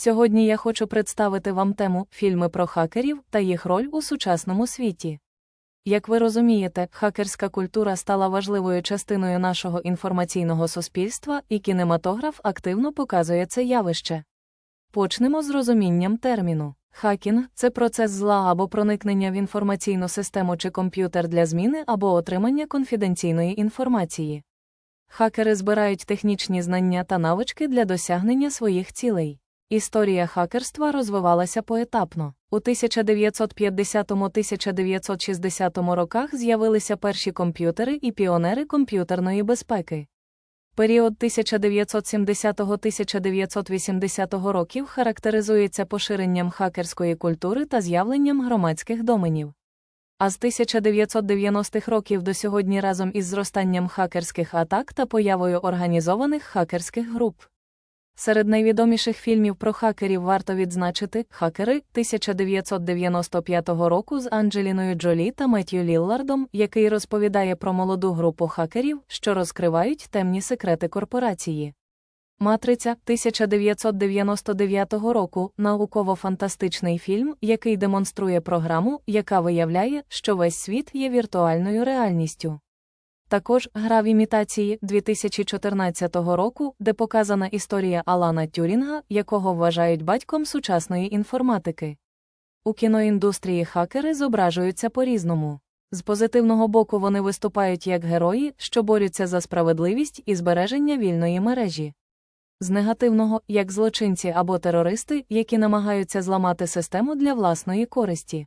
Сьогодні я хочу представити вам тему фільми про хакерів та їх роль у сучасному світі. Як ви розумієте, хакерська культура стала важливою частиною нашого інформаційного суспільства, і кінематограф активно показує це явище. Почнемо з розумінням терміну. Хакінг це процес зла або проникнення в інформаційну систему чи комп'ютер для зміни або отримання конфіденційної інформації. Хакери збирають технічні знання та навички для досягнення своїх цілей. Історія хакерства розвивалася поетапно. У 1950-1960 роках з'явилися перші комп'ютери і піонери комп'ютерної безпеки. Період 1970-1980 років характеризується поширенням хакерської культури та з'явленням громадських доменів. А з 1990-х років до сьогодні разом із зростанням хакерських атак та появою організованих хакерських груп. Серед найвідоміших фільмів про хакерів варто відзначити Хакери 1995 року з Анджеліною Джолі та Меттью Ліллардом, який розповідає про молоду групу хакерів, що розкривають темні секрети корпорації. Матриця 1999 року науково-фантастичний фільм, який демонструє програму, яка виявляє, що весь світ є віртуальною реальністю. Також гра в імітації 2014 року, де показана історія Алана Тюрінга, якого вважають батьком сучасної інформатики. У кіноіндустрії хакери зображуються по-різному. З позитивного боку вони виступають як герої, що борються за справедливість і збереження вільної мережі. З негативного, як злочинці або терористи, які намагаються зламати систему для власної користі.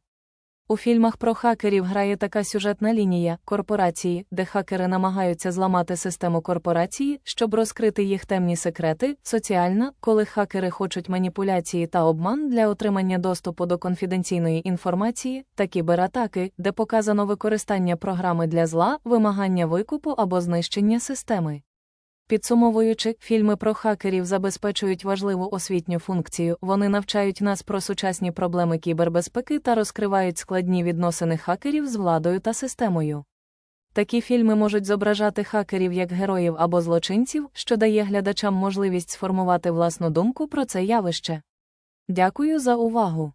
У фільмах про хакерів грає така сюжетна лінія корпорації, де хакери намагаються зламати систему корпорації, щоб розкрити їх темні секрети, соціальна, коли хакери хочуть маніпуляції та обман для отримання доступу до конфіденційної інформації, та кібератаки, де показано використання програми для зла, вимагання викупу або знищення системи. Підсумовуючи, фільми про хакерів забезпечують важливу освітню функцію, вони навчають нас про сучасні проблеми кібербезпеки та розкривають складні відносини хакерів з владою та системою. Такі фільми можуть зображати хакерів як героїв або злочинців, що дає глядачам можливість сформувати власну думку про це явище. Дякую за увагу!